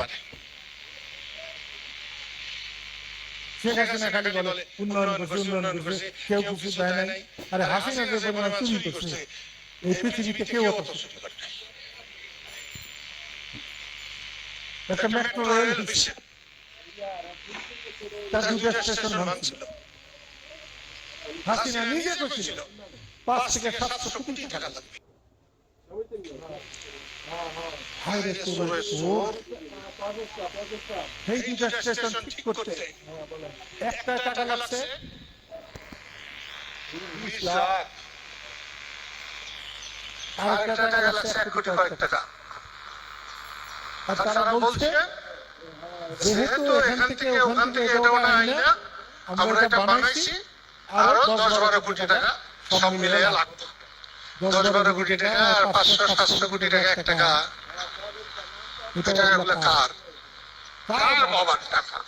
পারে। শেখ হাসিনা খালি বলে উন্নয়ন করছে উন্নয়ন করছে কেউ কিছু দেয় নাই। আরে হাসিনা যে পরিমাণ চুরি করছে। এই পৃথিবীতে কেউ অত চুরি করে নাই। একটা মেট্রো রেল তার দুটো স্টেশন ভাঙছিল। হাসিনা নিজে করছিল। পাঁচ থেকে সাতশো কোটি টাকা লাগবে। হায় রে চোরের চোর। এই স্টেশন ঠিক করতে। একটা টাকা লাগছে। বিশ লাখ। টাকা লাগছে এক কোটি কয়েক টাকা। আর তারা বলছে যেহেতু এখান থেকে ওখান থেকে এটা ওটা আইন আমরা এটা বানাইছি আরও দশ বারো কোটি টাকা সব মিলে লাগতো দশ বারো কোটি টাকা আর পাঁচশো সাতশো কোটি টাকা এক টাকা। কার? কার? বাবার টাকা?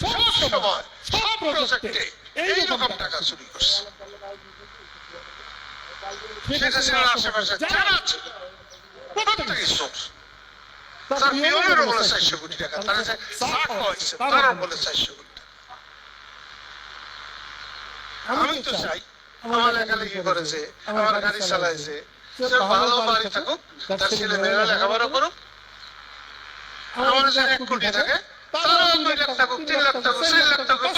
সব সময় সব প্রজেক্টে এইরকম টাকা চুরি করছে। শেখ হাসিনার আশেপাশে যারা ছিল প্রত্যেকেই চোর তার পিওনেরও বলে চারশো কোটি টাকা। তার যে সাক হয়েছে তারও বলে চারশো কোটি টাকা। আমি তো চাই। আমার লেখালেখি করেছে? আমার গাড়ি চালাইছে। সে ভালো বাড়ি থাকুক তার ছেলে মেয়েরা লেখাপড়া করুক আমার যে এক কোটি থাকে তারা দুই লাখ থাকুক, তিন লাখ থাকুক, চার লাখ থাকুক